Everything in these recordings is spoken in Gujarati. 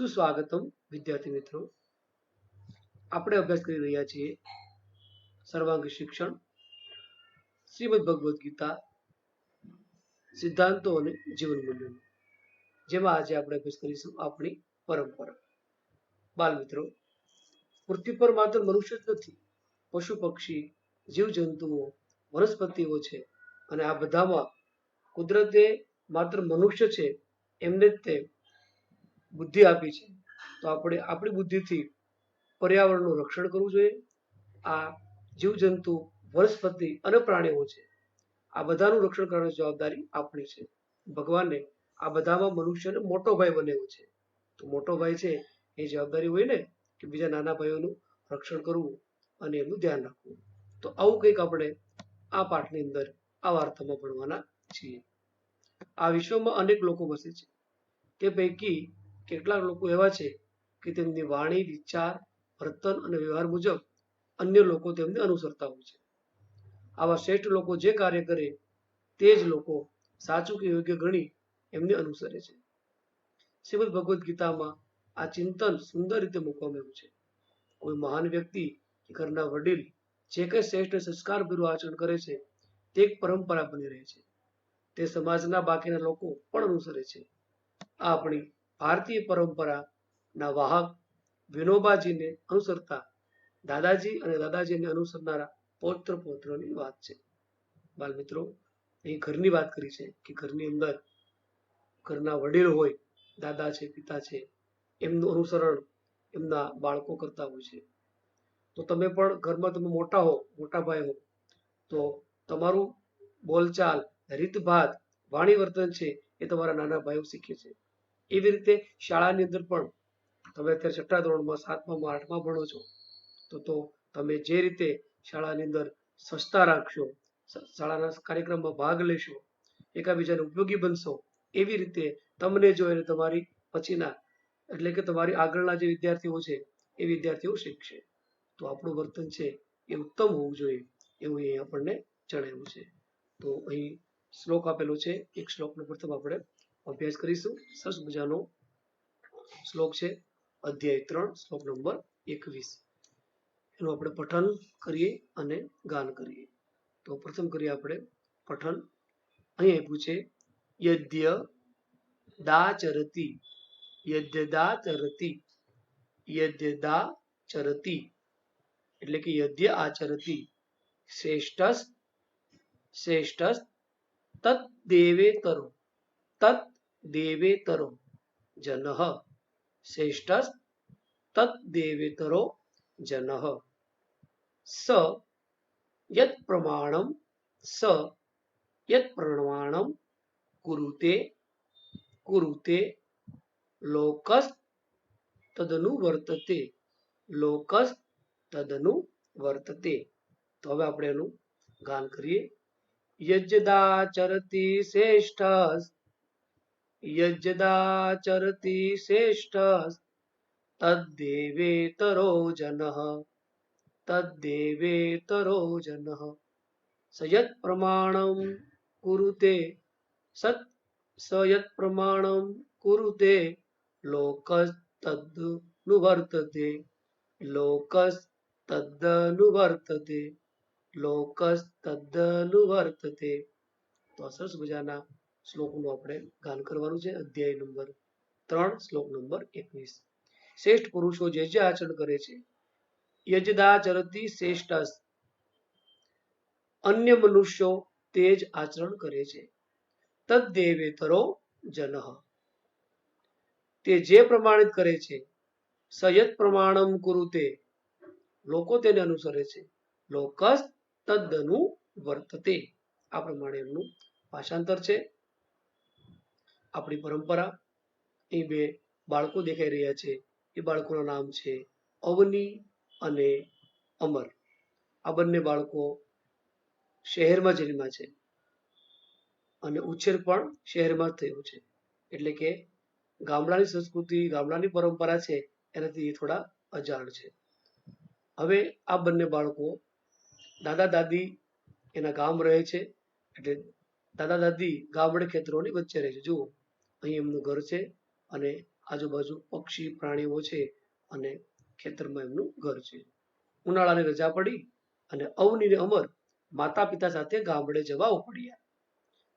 સુસ્વાગતમ, વિદ્યાર્થી મિત્રો. આપણે અભ્યાસ કરી રહ્યા છીએ સર્વાંગી શિક્ષણ, શ્રીમદ ભગવદ્ ગીતા, સિદ્ધાંતો અને જીવન મૂલ્યો જેમાં આજે આપણે અભ્યાસ કરીશું આપણી પરંપરા. બાલ મિત્રો, પૃથ્વી પર માત્ર મનુષ્ય જ નથી, પશુ પક્ષી, જીવજંતુઓ, વનસ્પતિઓ છે અને આ બધામાં કુદરતે માત્ર મનુષ્ય છે, એમને જ તે બુદ્ધિ આપી છે. તો આપણે આપણી બુદ્ધિથી પર્યાવરણનું રક્ષણ કરવું જોઈએ. આ જીવજંતુ, વનસ્પતિ અને પ્રાણીઓ છે. આ બધાનું રક્ષણ કરવાની જવાબદારી આપણી છે. ભગવાને આ બધામાં મનુષ્યને મોટો ભાઈ બનેવો છે. તો મોટો ભાઈ છે એ જવાબદારી હોય ને કે બીજા નાના ભાઈઓનું રક્ષણ કરવું અને એમનું ધ્યાન રાખવું. તો આવું કંઈક આપણે આ પાઠની અંદર આ વાર્તામાં ભણવાના છીએ. આ વિશ્વમાં અનેક લોકો વસે છે. તે પૈકી કેટલાક લોકો એવા છે કે તેમની વાણી, વિચાર, વર્તન અને વ્યવહાર મુજબ અન્ય લોકો તેમને અનુસરતા હોય છે. આવા શ્રેષ્ઠ લોકો જે કાર્ય કરે તે જ લોકો સાચું કે યોગ્ય ગણી એમને અનુસરે છે. શ્રીમદ ભગવદ્ ગીતામાં આ ચિંતન સુંદર રીતે મૂકવામાં આવ્યું છે. કોઈ મહાન વ્યક્તિ ઘરના વડીલ જે કંઈ શ્રેષ્ઠ સંસ્કાર ભર્યું આચરણ કરે છે, તે એક પરંપરા બની રહે છે. તે સમાજના બાકીના લોકો પણ અનુસરે છે. આ આપણી ભારતીય પરંપરાના વાહક વિનોબાજીને અનુસરતા દાદાજી અને દાદાજીને અનુસરનારા પૌત્ર પૌત્રની વાત છે. બાલ મિત્રો અહીં ઘરની વાત કરી છે કે ઘરની અંદર ઘરના વડીલ હોય, દાદા છે, પિતા છે, એમનું અનુસરણ એમના બાળકો કરતા હોય છે. તો તમે પણ ઘરમાં તમે મોટા હો, મોટા ભાઈ હો, તો તમારું બોલચાલ, રીતભાત, વાણી વર્તન છે એ તમારા નાના ભાઈઓ શીખે છે. એવી રીતે શાળાની અંદર પણ તમે અત્યારે છઠ્ઠા ધોરણમાં, સાતમામાં, આઠમાં ભણો છો, તો તો તમે જે રીતે શાળાની અંદર સસ્તા રાખશો શાળાના કાર્યક્રમમાં ભાગ લેશો, એકાબીજાને ઉપયોગી બનશો, એવી રીતે તમને જો એને તમારી પછીના, એટલે કે તમારી આગળના જે વિદ્યાર્થીઓ છે, એ વિદ્યાર્થીઓ શીખશે. તો આપણું વર્તન છે એ ઉત્તમ હોવું જોઈએ, એવું અહીં આપણને જણાવ્યું છે. તો અહીં શ્લોક આપેલો છે, એક શ્લોકનો પ્રથમ આપણે અભ્યાસ કરીશું. સરસ મજાનો શ્લોક છે. અધ્યાય ત્રણ, શ્લોક નંબર એકવીસ. એનું આપણે પઠન કરીએ અને ગાન કરીએ. તો પ્રથમ કરીએ આપણે પઠન. અહીં આપ્યું છે, યદ્ય દાચરતી યદ્યદા ચરતી યદ્યદા ચરતી એટલે કે, યદ્ય આચરતી શ્રેષ્ઠસ શ્રેષ્ઠસ તત દેવેતરો તત દેવેતરો જનહ શ્રેષ્ઠસ તત દેવેતરો જનહ સ યત પ્રમાણમ સ યત પ્રમાણમ કુરુતે કુરુતે લોકસ તદનુ વર્તતે લોકસ તદનુ વર્તતે તો હવે આપણે એનું ગાન કરીએ યજ્દાચરતી શ્રેષ્ઠ યજ્દાચરતી શ્રેષ્ઠ તદ્દેવેતરો જનઃ તદ્દેવેતરો જનઃ સયત પ્રમાણમ કુરુતે સત સયત પ્રમાણમ કુરુતે લોકસ તદ્નુવર્તતે લોકસ તદ્દનુવર્તતે લોકસ તદ્દનુવર્તતે તો આ સરસ મજાના શ્લોકનું આપણે ગાન કરવાનું છે, અધ્યાય નંબર ત્રણ, શ્લોક નંબર એકવીસ. શ્રેષ્ઠ પુરુષો જે જે આચરણ કરે છે યજદાચરતી શ્રેષ્ઠ અન્ય મનુષ્યો તે જ આચરણ કરે છે. તદ્દેવેતરો જનઃ. તે જે પ્રમાણિત કરે છે, સયત પ્રમાણમ કુરુતે લોકો તેને અનુસરે છે લોકસ તદ્દનુ વર્તતે. આ પ્રમાણે એમનું ભાષાંતર છે. આપણી પરંપરા એ બે બાળકો દેખાઈ રહ્યા છે. એ બાળકોના નામ છે અવની અને અમર. આ બંને બાળકો શહેરમાં જન્મ્યા છે અને ઉછેર પણ શહેરમાં જ થયો છે. એટલે કે ગામડાની સંસ્કૃતિ, ગામડાની પરંપરા છે એનાથી થોડા અજાણ છે. હવે આ બંને બાળકો દાદા દાદી એના ગામ રહે છે. એટલે દાદા દાદી ગામડે ખેતરોની વચ્ચે રહે છે. જુઓ અહીં એમનું ઘર છે અને આજુબાજુ પક્ષી, પ્રાણીઓ છે અને ખેતરમાં એમનું ઘર છે. ઉનાળાની રજા પડી અને અવનીને અમર માતા પિતા સાથે ગામડે જવા ઉપડ્યા.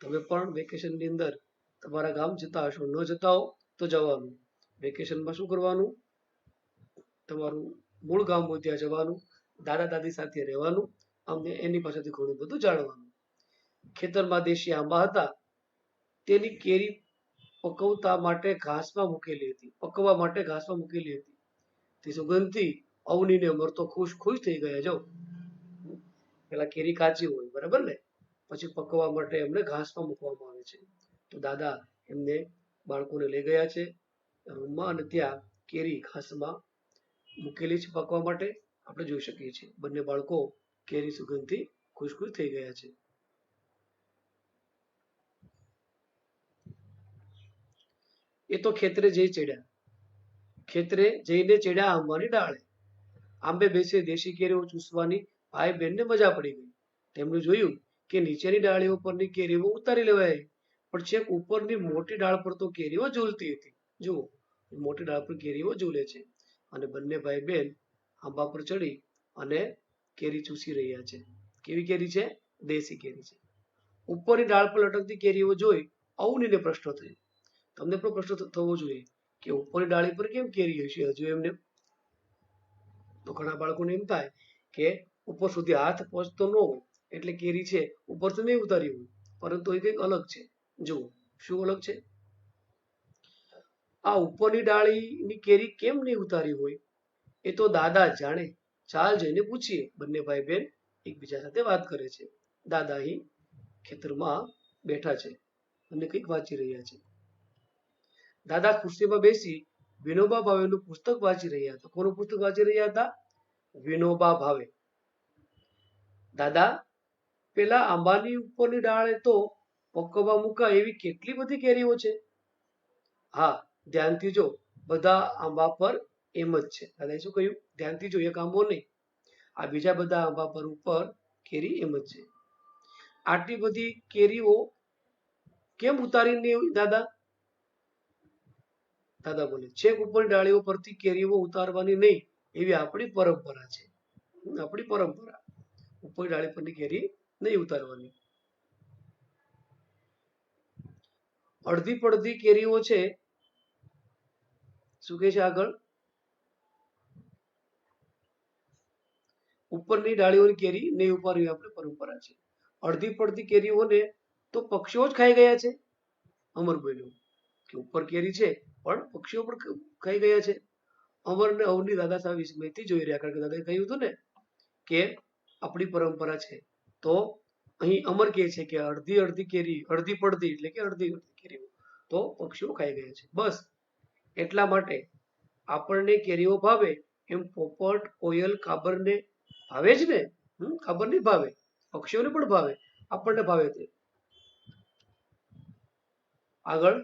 તમે પણ વેકેશનની અંદર તમારા ગામ જતા હશો, ન જતા હો તો જવાનું. વેકેશનમાં શું કરવાનું? તમારું મૂળ ગામ હોય ત્યાં જવાનું દાદા દાદી સાથે રહેવાનું, અમને એની પાસેથી ઘણું બધું જાણવાનું. ખેતરમાં દેશી આંબા હતા, તેની કેરી પકવતા માટે ઘાસમાં મૂકેલી હતી, પકવવા માટે ઘાસમાં મૂકેલી હતી. તે સુગંધથી અવનીને અમર તો ખુશ ખુશ થઈ ગયા, જો. પેલા કેરી કાચી હોય, બરાબર ને? પછી પકવવા માટે એમને ઘાસમાં મૂકવામાં આવે છે. તો દાદા એમને બાળકોને લઈ ગયા છે, રૂમમાં અને ત્યાં કેરી ઘાસમાં મૂકેલી છે પકવા માટે. આપણે જોઈ શકીએ છીએ, બંને બાળકો કેરી સુગંધથી ખુશ ખુશ થઈ ગયા છે. એ તો ખેતરે જઈ ચડ્યા. ખેતરે જઈને ચડ્યા આંબાની ડાળે. આંબે બેસે દેશી કેરીઓ ચૂસવાની ભાઈ બહેનને મજા પડી ગઈ. તેમણે જોયું કે નીચેની ડાળીઓ પરની કેરીઓ ઉતારી લેવાય. પણ છેક ઉપરની મોટી ડાળ પર તો કેરીઓ ઝૂલતી હતી. જુઓ મોટી ડાળ પર કેરીઓ ઝૂલે છે. અને બંને ભાઈ બહેન આંબા પર ચડી અને કેરી ચૂસી રહ્યા છે. કેવી કેરી છે? દેશી કેરી છે. ઉપરની ડાળ પર લટકતી કેરીઓ જોઈ અવનીને પ્રશ્ન થયો. તમને પણ પ્રશ્ન થવો જોઈએ કે ઉપરની ડાળી પર કેમ કેરી હશે? હજુ એમને તો ઘણા બાળકોને એમ થાય કે ઉપર સુધી હાથ પહોંચતો ન હોય, એટલે કેરી છે ઉપરથી નહીં ઉતારી હોય, પરંતુ એ કંઈક અલગ છે. જુઓ, શું અલગ છે? આ ઉપરની ડાળીની કેરી કેમ નહીં ઉતારી હોય? એ તો દાદા જાણે. ચાલ જઈને પૂછીએ. બંને ભાઈ બહેન એકબીજા સાથે વાત કરે છે. દાદા ખેતરમાં બેઠા છે અને કંઈક વાંચી રહ્યા છે. દાદા ખુરશીમાં બેસી વિનોબા ભાવેનું પુસ્તક વાંચી રહ્યા હતા. કોનું પુસ્તક વાંચી રહ્યા હતા? વિનોબા ભાવે. દાદા, પેલા આંબાની ઉપરની ડાળે તો પકવવા મૂકા એવી કેટલી બધી કેરીઓ છે? હા, ધ્યાનથી જો, બધા આંબા પર એમ જ છે. દાદાએ શું કહ્યું? ધ્યાનથી જો, એક આંબો નહીં. આ બીજા બધા આંબા પર ઉપર કેરી એમ જ છે. આટલી બધી કેરીઓ કેમ ઉતારીને દાદા? દાદા બોલે, છેક ઉપર ડાળીઓ પરથી કેરીઓ ઉતારવાની નહીં. એવી આપણી પરંપરા છે. આપણી પરંપરા. ઉપર ડાળી પરની કેરી નહીં ઉતારવાની. અડધી પડધી કેરીઓ છે. શું કે છે આગળ? ઉપરની ડાળીઓની કેરી નહીં ઉપાડવી આપણી પરંપરા છે. અડધી પડતી કેરીઓને તો પક્ષીઓ જ ખાઈ ગયા છે. અમર કે ઉપર કેરી છે, પણ પક્ષીઓ પણ ખાઈ ગયા છે. અમર ને અવની દાદા સાહેબ વિસ્મયથી જોઈ રહ્યા, કારણ કે દાદાએ કહ્યું હતું ને કે આપણી પરંપરા છે. તો અહીં અમર કહે છે કે અડધી અડધી કેરી, અડધી પડતી એટલે કે અડધી અડધી કેરીઓ, તો પક્ષીઓ ખાઈ ગયા છે. બસ એટલા માટે આપણને કેરીઓ ભાવે એમ પોપટ, કોયલ કાબરને ભાવે જ ને? હમ કાબર નહીં ભાવે. પક્ષીઓને પણ ભાવે. આપણને ભાવે તે. આગળ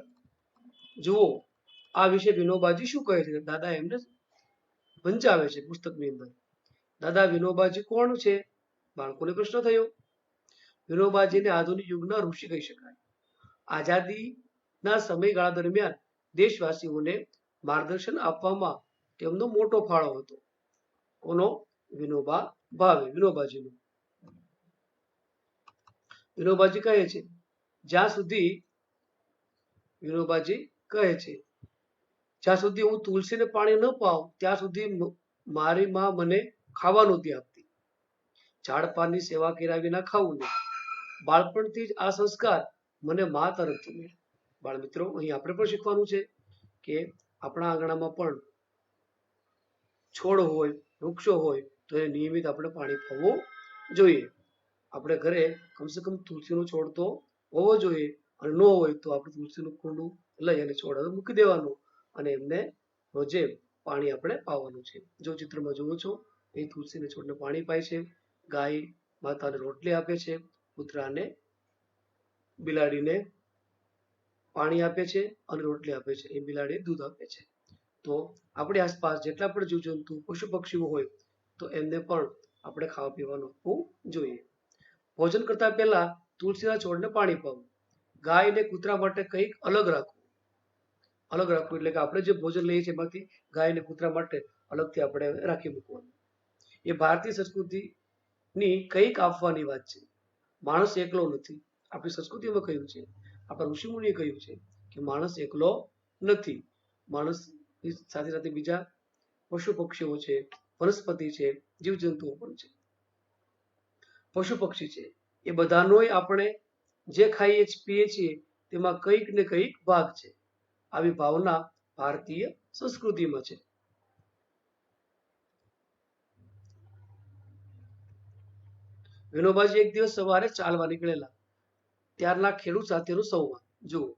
જુઓ, આ વિશે વિનોબાજી શું કહે છે? દાદા એમને વંચાવે છે પુસ્તકની અંદર. દાદા, વિનોબાજી કોણ છે? બાળકોને પ્રશ્ન થયો. વિનોબાજીને આધુનિક યુગના ઋષિ કહી શકાય. આઝાદીના સમયગાળા દરમિયાન દેશવાસીઓને માર્ગદર્શન આપવામાં તેમનો મોટો ફાળો હતો. કોનો? વિનોબા ભાવે, વિનોબાજીનો. વિનોબાજી કહે છે, જ્યાં સુધી વિનોબાજી કહે છે, જ્યાં સુધી હું તુલસીને પાણી ન પાઉં, ત્યાં સુધી મારી માં મને ખાવા નહોતી આપતી. ઝાડ પાનની સેવા કર્યા વિના ખાવું નહીં. બાળપણથી જ આ સંસ્કાર મને મા તરફથી મળ્યા. બાળ મિત્રો, અહીં આપણે પણ શીખવાનું છે કે આપણા આંગણામાં પણ છોડ હોય, વૃક્ષો હોય, તો એને નિયમિત આપણે પાણી પાવું જોઈએ. આપણે ઘરે કમસે કમ તુલસીનો છોડ તો હોવો જોઈએ અને ન હોય તો આપણે તુલસીનું કુંડું લઈ અને છોડ હવે મૂકી દેવાનું. અને એમને રોજે પાણી આપણે પાવાનું છે. જો ચિત્રમાં જુઓ છો, એ તુલસીને છોડને પાણી પાય છે. ગાય માતાને રોટલી આપે છે. કૂતરાને બિલાડીને પાણી આપે છે અને રોટલી આપે છે. એ બિલાડી દૂધ આપે છે. તો આપણી આસપાસ જેટલા પણ જીવજંતુ પશુ પક્ષીઓ હોય, તો એમને પણ આપણે ખાવા પીવાનું આપવું જોઈએ. ભોજન કરતા પહેલા તુલસીના છોડને પાણી પાવું. ગાય અને કૂતરા માટે કંઈક અલગ રાખવું. અલગ રાખવું એટલે કે આપણે જે ભોજન લઈએ છીએ એમાંથી ગાય અને કૂતરા માટે અલગથી આપણે રાખી મૂકવાનું. એ ભારતીય સંસ્કૃતિની કંઈક આપવાની વાત છે. માણસ એકલો નથી. આપણી સંસ્કૃતિમાં કહ્યું છે. આપણા ઋષિમુનિએ કહ્યું છે કે માણસ એકલો નથી. માણસ સાથે સાથે બીજા પશુ પક્ષીઓ છે, વનસ્પતિ છે, જીવજંતુઓ પણ છે. પશુ પક્ષી છે. એ બધાનોય આપણે જે ખાઈએ પીએ છીએ, તેમાં કંઈક ને કંઈક ભાગ છે. આવી ભાવના ભારતીય સંસ્કૃતિમાં છે. વિનોબાજી એક દિવસ સવારે ચાલવા નીકળેલા. ત્યારના ખેડૂત સાથેનું સંવાદ. જુઓ,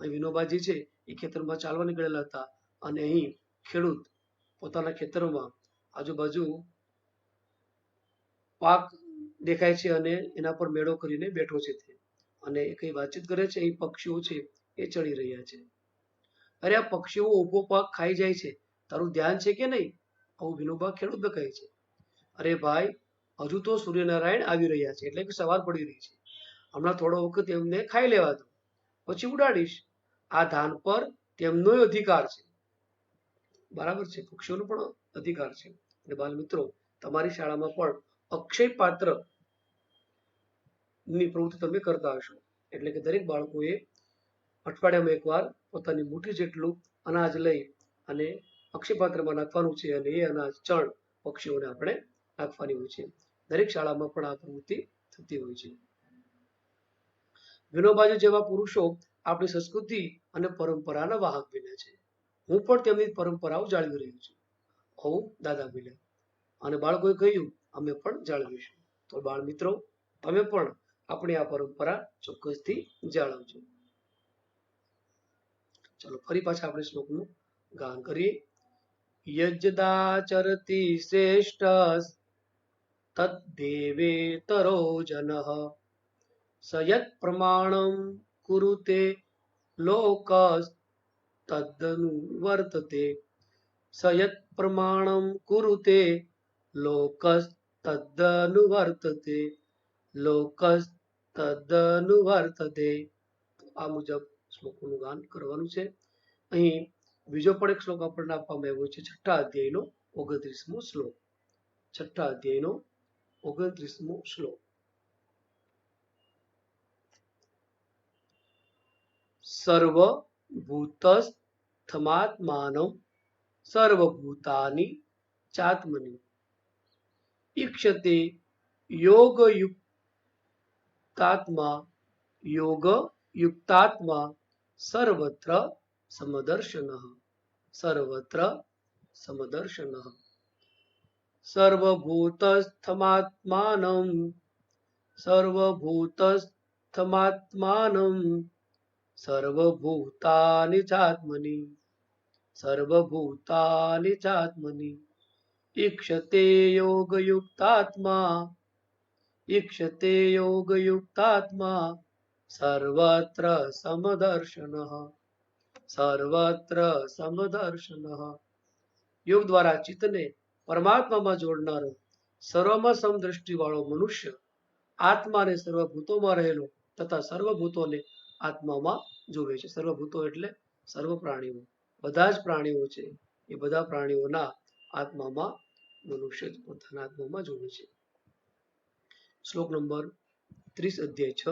અહીં વિનોબાજી છે, એ ખેતરમાં ચાલવા નીકળેલા હતા અને અહીં ખેડૂત પોતાના ખેતરમાં આજુબાજુ પાક દેખાય છે અને એના પર મેળો કરીને બેઠો છે તે. અને એ કઈ વાતચીત કરે છે, અહીં પક્ષીઓ છે, એ ચડી રહ્યા છે. અરે આ પક્ષીઓ ઊભો પાક ખાઈ જાય છે. તારું ધ્યાન છે કે નહીં? આવું વિનોબા ખેડૂતને કહે છે. અરે ભાઈ, હજુ તો સૂર્યનારાયણ આવી રહ્યા છે એટલે કે સવાર પડી રહી છે. હમણાં થોડો વખત એમને ખાઈ લેવા દો. પછી ઉડાડીશ. આ ધાન પર તેમનો અધિકાર છે. બરાબર છે, પક્ષીઓનો પણ અધિકાર છે. અને બાલ મિત્રો તમારી શાળામાં પણ અક્ષય પાત્રની પ્રવૃત્તિ તમે કરતા હશો. એટલે કે દરેક બાળકોએ અઠવાડિયામાં એકવાર પોતાની મુઠ્ઠી જેટલું અનાજ લઈ અને પક્ષીપાત્રમાં નાખવાનું છે અને એ અનાજ ચણ પક્ષીઓને આપણે નાખવાની હોય છે. દરેક શાળામાં પણ આ પ્રવૃત્તિ થતી હોય છે. વિનોબાજી જેવા પુરુષો આપણી સંસ્કૃતિ અને પરંપરાના વાહક બન્યા છે. હું પણ તેમની પરંપરાઓ જાળવી રહ્યો છું. આવું દાદા બોલ્યા અને બાળકોએ કહ્યું, અમે પણ જાળવીશું. તો બાળ મિત્રો તમે પણ આપણી આ પરંપરા ચોક્કસથી જાળવજો. ચલો, ફરી પાછા આપણે શ્લોકનું ગાન કરીએ. યજદાચરતિ શ્રેષ્ઠ તદ્દેવેતરો જનઃ સ યત પ્રમાણમ કુરુતે લોકસ તદનુવર્તતે સ યત પ્રમાણમ કુરુતે લોકસ તદનુવર્તતે લોકસ તદનુવર્તતે. આ મુજબ શ્લોકોનું ગાન કરવાનું છે. અહીં બીજો પણ એક શ્લોક આપણને આપવામાં આવ્યો છે, છઠ્ઠા અધ્યાયનો ઓગણત્રીસમો શ્લોક. છઠ્ઠા અધ્યાયનો ઓગણત્રીસમો શ્લોક. સર્વભૂતસ્થમાત્માનમ સર્વભૂતાની ચાત્મની. ઈક્ષતે યોગયુક્તાત્મા યોગયુક્તાત્મા સર્વત્ર સમદર્શન સર્વત્ર સમદર્શન સર્વભૂતસ્થમાત્માનમ સર્વભૂતસ્થમાત્માનમ સર્વભૂતાનિ ચાત્મની સર્વભૂતાનિ ચાત્મની ઈક્ષતે યોગયુક્તાત્મા ઈક્ષતે યોગયુક્તાત્મા સર્વત્ર સમદર્શન સર્વત્ર સમદર્શન યોગ દ્વારા ચિત્તને પરમાત્મામાં જોડનારો સર્વમાં સમદ્રષ્ટિ વાળો મનુષ્ય આત્માને સર્વભૂતોમાં રહેલો તથા સર્વભૂતોને આત્મામાં જોવે છે. સર્વભૂતો એટલે સર્વ પ્રાણીઓ બધા જ પ્રાણીઓ છે. એ બધા પ્રાણીઓના આત્મામાં મનુષ્ય પોતાના આત્મામાં જોવે છે. શ્લોક નંબર ત્રીસ અધ્યાય છ.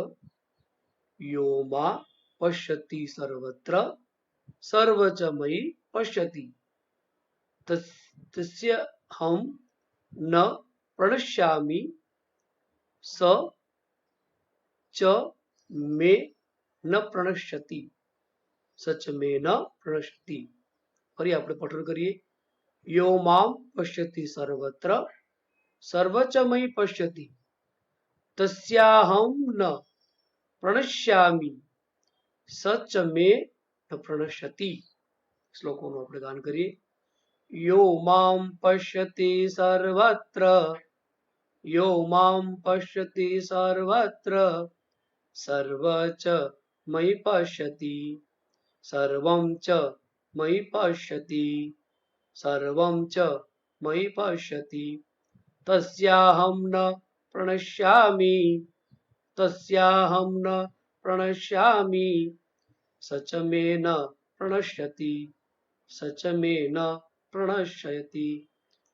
યોમા પશ્યતિ સર્વત્ર સર્વચમયી પશ્યતિ તસ્ય હમ ન પ્રણશ્યામી સ ચ મે ન પ્રણશ્યતિ સચ મે ન પ્રણશ્યતિ ફરી આપણે પઠન કરીએ યો મામ પશ્યતિ સર્વત્ર સર્વચમય પશ્યતિ તસ્યાહમ ન પ્રણશ્યામી સચ મે ન પ્રણશ્યતિ શ્લોકોનું આપણે ગાન કરીએ યો મામ પશ્યતિ સર્વત્ર યો મામ પશ્યતિ સર્વત્ર સર્વ ચ મયि પશ્યતિ સર્વં ચ મયि પશ્યતિ સર્વં ચ મયि પશ્યતિ તસ્યાહમ ન પ્રણશ્યામી તસ્યાહમ ન પ્રણશ્યામી સચ ન પ્રણશ્યતિ સચમેન પ્રણશ્યતિ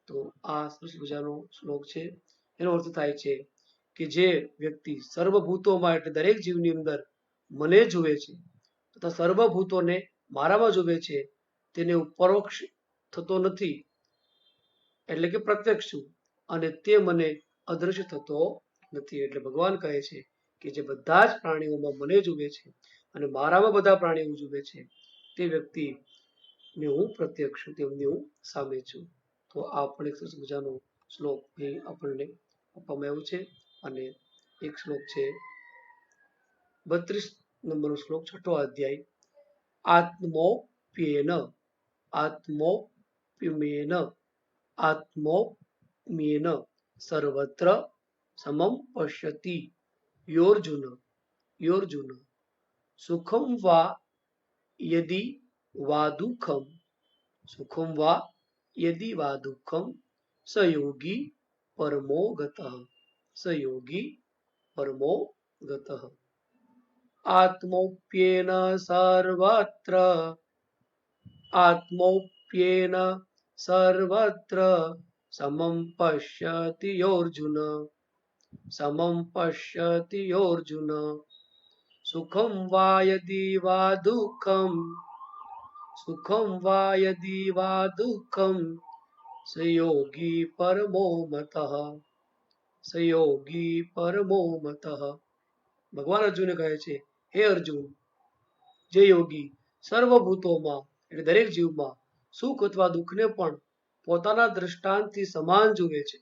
તો આ સરસ મજાનો શ્લોક છે. એનો અર્થ થાય છે કે જે વ્યક્તિ સર્વભૂતોમાં એટલે દરેક જીવની અંદર મને જુએ છે તથા સર્વભૂતોને મારામાં જુએ છે તેને હું પરોક્ષ થતો નથી. એટલે કે પ્રત્યક્ષ છું અને તે મને અદ્રશ્ય થતો નથી. એટલે ભગવાન કહે છે કે જે બધા જ પ્રાણીઓમાં મને જુએ છે અને મારામાં બધા પ્રાણીઓ જુએ છે, તે વ્યક્તિ ને હું પ્રત્યક્ષ છું હું સામે છું. તો આ પણ એક મજાનો શ્લોક અહીં આપણને આપવામાં આવ્યો છે અને એક શ્લોક છે બત્રીસ નંબરનો શ્લોક, છઠ્ઠો અધ્યાય. આત્મોપ્યેન આત્મોપ્યમેન આત્મોપ્યેન સર્વત્ર સમમ પશ્યતિ યોર્જુન યોર્જુન સુખમ વા યદિ વા દુઃખમ સુખમ વા યદિ વા દુઃખમ સ યોગી પરમો ગતઃ સ યોગી પરમો ગતઃ આત્મોપ્યેન સર્વત્ર આત્મોપ્યેન સર્વત્ર સમમ પશ્યતિ યોર્જુન સમમ પશ્યતિ યોર્જુન સુખમ વા યદિ વા દુઃખમ સુખમ વા યદિ વા દુઃખમ સ યોગી પરમો મતઃ સ યોગી પરમો મતઃ ભગવાન અર્જુને કહે છે, હે અર્જુન, જે યોગી સર્વભૂતોમાં એટલે દરેક જીવમાં સુખ અથવા દુઃખને પણ પોતાના દ્રષ્ટાંતથી સમાન જુએ છે.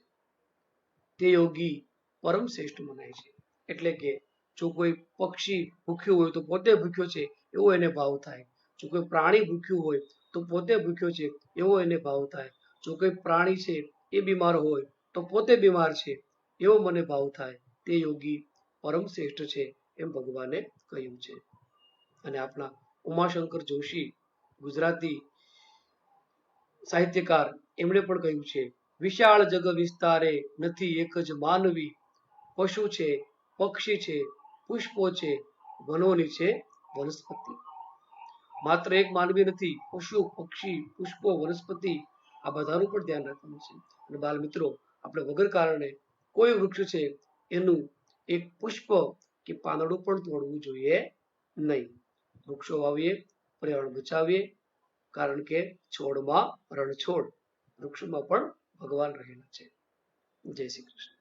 તે યોગી પરમ શ્રેષ્ઠ મનાય છે. એટલે કે જો કોઈ પક્ષી ભૂખ્યું હોય તો પોતે ભૂખ્યો છે, એવો એને ભાવ થાય. જો કોઈ પ્રાણી ભૂખ્યું હોય તો પોતે ભૂખ્યો છે, એવો એને ભાવ થાય. જો કોઈ પ્રાણી છે, એ બીમાર હોય તો પોતે બીમાર છે, એવો મને ભાવ થાય. તે યોગી પરમ શ્રેષ્ઠ છે એમ ભગવાને કહ્યું છે. અને આપણા ઉમાશંકર જોશી, ગુજરાતી સાહિત્યકાર, એમણે પણ કહ્યું છે, વિશાળ જગ વિસ્તારે નથી એક જ માનવી પશુ છે, પક્ષી છે, પુષ્પો છે, વનોની છે વનસ્પતિ. માત્ર એક માનવી નથી, પશુ, પક્ષી, પુષ્પો, વનસ્પતિ, આ બધાનું પણ ધ્યાન રાખવાનું છે. અને બાલ મિત્રો આપણે વગર કારણે કોઈ વૃક્ષ છે, એનું એક પુષ્પ કે પાંદડું પણ તોડવું જોઈએ નહીં. વૃક્ષો વાવીએ, પર્યાવરણ બચાવીએ, કારણ કે છોડમાં રણછોડ વૃક્ષમાં પણ ભગવાન રહેલા છે. જય શ્રી કૃષ્ણ.